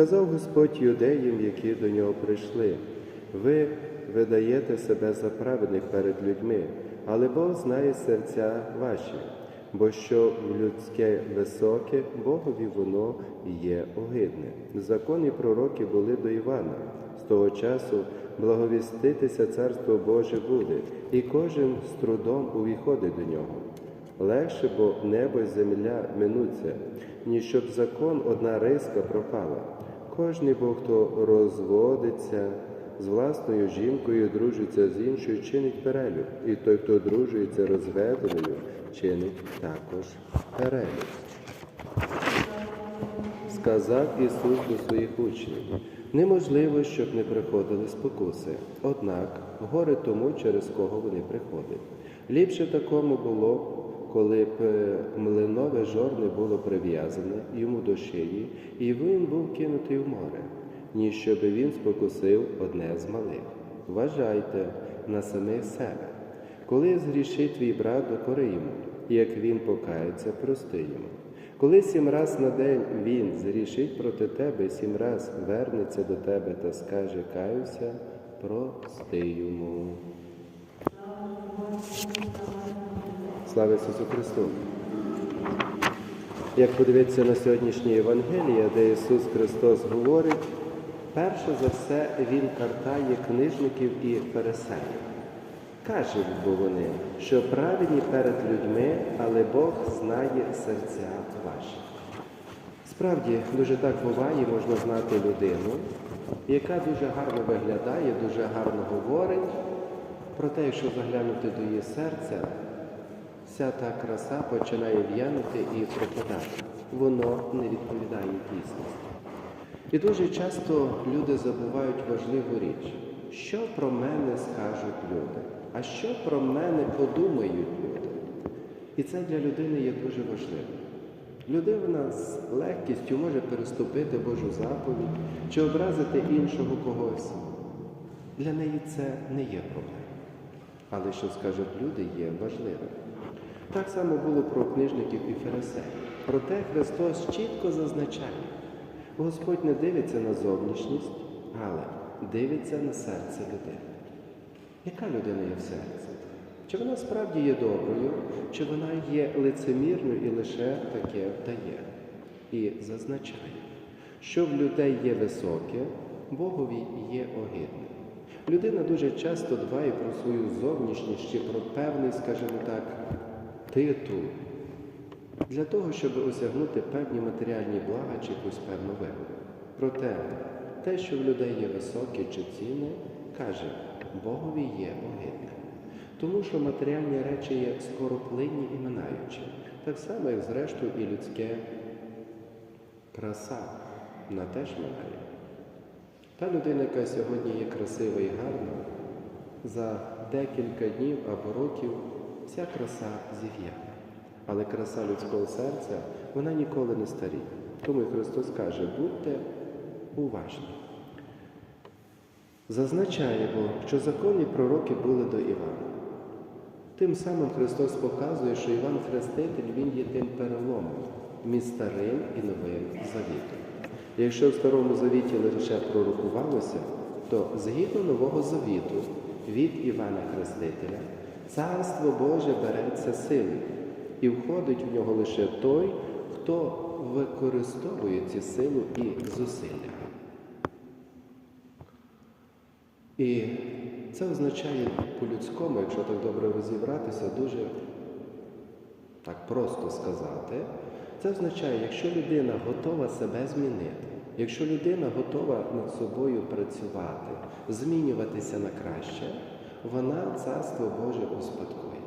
сказав Господь юдеям, які до нього прийшли, ви видаєте себе за праведних перед людьми, але Бог знає серця ваші, бо що в людське високе, Богові воно є огидне. Закон і пророки були до Івана. З того часу благовіститися Царство Боже буде, і кожен з трудом увіходить до нього. Легше, бо небо й земля минуться, ніж щоб закон одна риска пропала. Кожний бо, хто розводиться з власною жінкою, дружиться з іншою, чинить перелюб. І той, хто дружується розведеною, чинить також перелюб. Сказав Ісус до своїх учнів, неможливо, щоб не приходили спокуси, однак горе тому, через кого вони приходять. Ліпше такому було, коли б е, млинове жорне було прив'язане йому до шиї, і він був кинутий в море, ніж щоб він спокусив одне з малих. Вважайте на самих себе. Коли згрішить твій брат, докори йому, як він покається, прости йому. Коли сім раз на день він зрішить проти тебе, сім раз вернеться до тебе та скаже каюся, прости йому. Слава Ісусу Христу! Як подивитися на сьогоднішнє Євангеліє, де Ісус Христос говорить, перше за все Він картає книжників і фарисеїв. Кажуть бо вони, що праведні перед людьми, але Бог знає серця ваші. Справді, дуже так буває, можна знати людину, яка дуже гарно виглядає, дуже гарно говорить, проте, якщо заглянути до її серця, вся та краса починає в'янути і пропадати. Воно не відповідає дійсності. І дуже часто люди забувають важливу річ, що про мене скажуть люди, а що про мене подумають люди. І це для людини є дуже важливо. Людина з легкістю може переступити Божу заповідь чи образити іншого когось. Для неї це не є проблема. Але що скажуть люди, є важливим. Так само було про книжників і фарисеїв. Проте Христос чітко зазначає, Господь не дивиться на зовнішність, але дивиться на серце людини. Яка людина є в серці? Чи вона справді є доброю, чи вона є лицемірною і лише таке вдає? І зазначає, що в людей є високе, Богові є огидне. Людина дуже часто дбає про свою зовнішність чи про певний, скажімо так, титул для того, щоб осягнути певні матеріальні блага чи якусь певну вигоду. Проте те, що в людей є високе чи цінне, каже, Богові є огидне. Тому що матеріальні речі є скороплинні і минаючі, так само, як зрештою і людське краса, вона теж минає. Та людина, яка сьогодні є красива і гарна, за декілька днів або років вся краса зів'яне. Але краса людського серця, вона ніколи не старіє. Тому Христос каже, будьте уважні. Зазначає, бо, що законні пророки були до Івана. Тим самим Христос показує, що Іван Хреститель Він є тим переломом між старим і новим завітом. Якщо в Старому Завіті лише пророкувалося, то згідно Нового Завіту від Івана Хрестителя Царство Боже береться силою, і входить в нього лише той, хто використовує цю силу і зусилля. І це означає по-людському, якщо так добре розібратися, дуже так просто сказати. Це означає, якщо людина готова себе змінити, якщо людина готова над собою працювати, змінюватися на краще, вона царство Боже успадкує.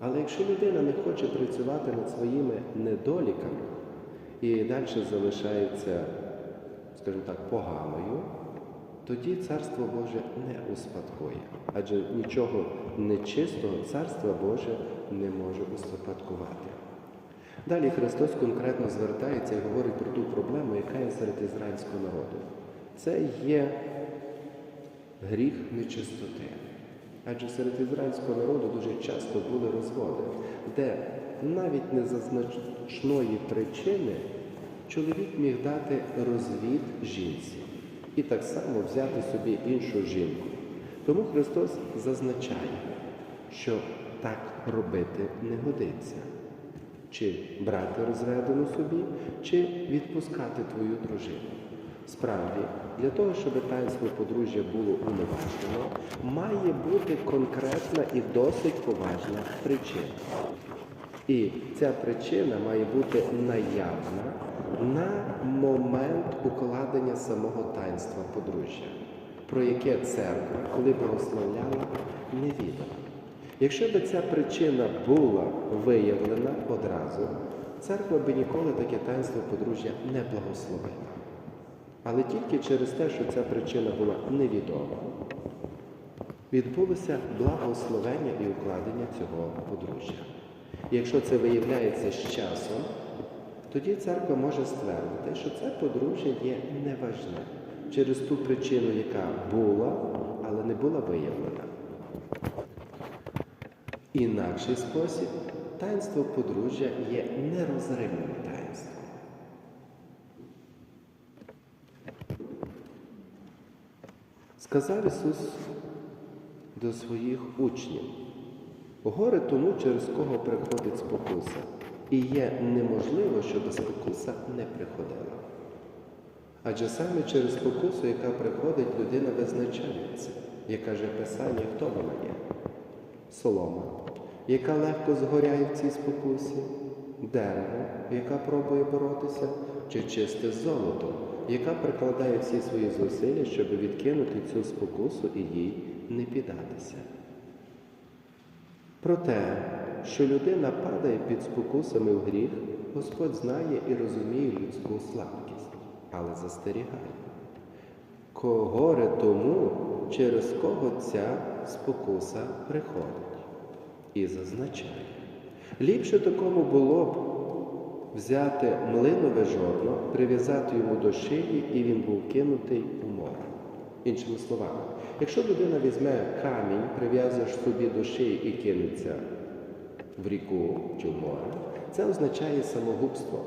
Але якщо людина не хоче працювати над своїми недоліками і далі залишається, скажімо так, поганою, тоді Царство Боже не успадкує. Адже нічого нечистого Царство Боже не може успадкувати. Далі Христос конкретно звертається і говорить про ту проблему, яка є серед ізраїльського народу. Це є гріх нечистоти. Адже серед ізраїльського народу дуже часто були розводи, де навіть не за значної причини чоловік міг дати розвід жінці і так само взяти собі іншу жінку. Тому Христос зазначає, що так робити не годиться. Чи брати розведену собі, чи відпускати твою дружину. Справді, для того, щоб таїнство подружжя було уневажено, має бути конкретна і досить поважна причина. І ця причина має бути наявна на момент укладення самого таїнства подружжя, про яке церква, коли благословляла, не невідомо. Якщо б ця причина була виявлена одразу, церква би ніколи таке таїнство подружжя не благословила. Але тільки через те, що ця причина була невідома, відбулося благословення і укладення цього подружжя. Якщо це виявляється з часом, тоді церква може ствердити, що це подружжя є неважне через ту причину, яка була, але не була виявлена. Інакший спосіб таїнство подружжя є нерозривним таїнством. Сказав Ісус до своїх учнів, горе тому, через кого приходить спокуса, і є неможливо, щоб спокуса не приходила. Адже саме через спокусу, яка приходить, людина визначається, як каже Писання, хто вона є. Солома, яка легко згоряє в цій спокусі, дерево, яка пробує боротися, чи чисте золото, яка прикладає всі свої зусилля, щоб відкинути цю спокусу і їй не піддатися. Про те, що людина падає під спокусами в гріх, Господь знає і розуміє людську слабкість, але застерігає. Горе тому, через кого ця спокуса приходить, і зазначає. Ліпше такому було б взяти млинове жорно, прив'язати йому до шиї, і він був кинутий у море. Іншими словами, якщо людина візьме камінь, прив'язуєш собі до шиї і кинеться в ріку чи в море, це означає самогубство.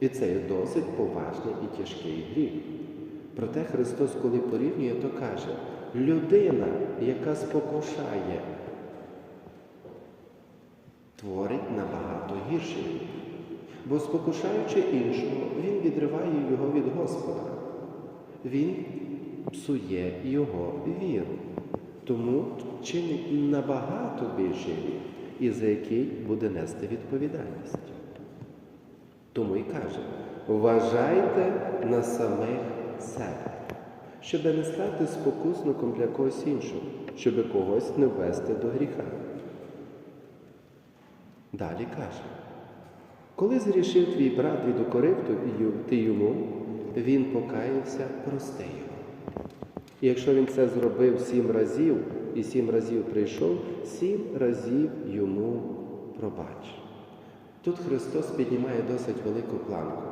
І це є досить поважний і тяжкий гріх. Проте Христос, коли порівнює, то каже, людина, яка спокушає, творить набагато гріх. Бо спокушаючи іншого, він відриває його від Господа. Він псує його віру. Тому чинить набагато більший гріх, і за який буде нести відповідальність. Тому і каже, вважайте на самих себе, щоб не стати спокусником для когось іншого, щоб когось не ввести до гріха. Далі каже, коли зрішив твій брат від укорив ти йому, він покаявся, прости його. І якщо він це зробив сім разів і сім разів прийшов, сім разів йому пробач. Тут Христос піднімає досить велику планку,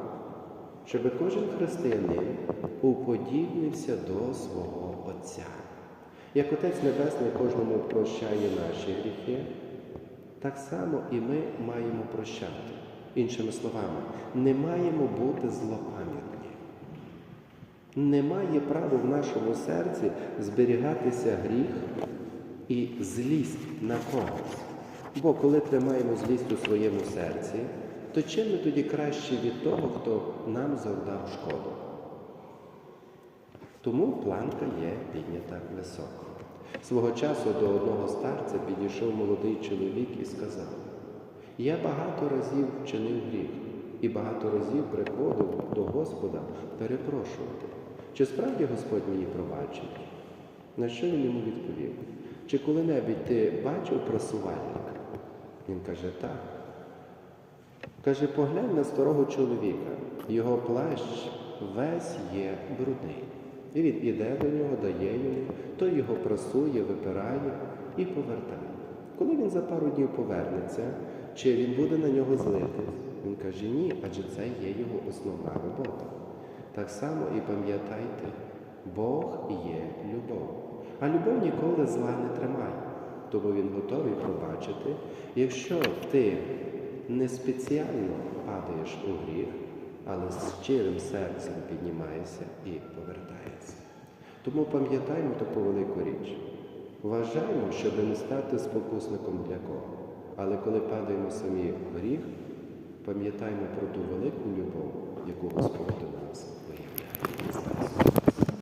щоб кожен християнин уподібнився до свого Отця. Як Отець Небесний кожному прощає наші гріхи, так само і ми маємо прощати. Іншими словами, не маємо бути злопам'ятні. Немає права в нашому серці зберігатися гріх і злість на когось. Бо коли тримаємо злість у своєму серці, то чим ми тоді краще від того, хто нам завдав шкоду? Тому планка є піднята високо. Свого часу до одного старця підійшов молодий чоловік і сказав, я багато разів вчинив гріх і багато разів приходив до Господа перепрошувати. Чи справді Господь мені пробачить? На що він йому відповів? Чи коли-небудь ти бачив просувальника? Він каже, так. Каже, поглянь на старого чоловіка, його плащ весь є брудний. І він іде до нього, дає йому, той його прасує, випирає і повертає. Коли він за пару днів повернеться, чи він буде на нього злитись? Він каже, ні, адже це є його основна робота. Так само і пам'ятайте, Бог є любов. А любов ніколи зла не тримає. Тому він готовий пробачити. Якщо ти не спеціально падаєш у гріх, але з щирим серцем піднімається і повертається. Тому пам'ятаймо таку велику річ. Вважаємо, щоб не стати спокусником для кого. Але коли падаємо самі в гріх, пам'ятаємо про ту велику любов, яку Господь.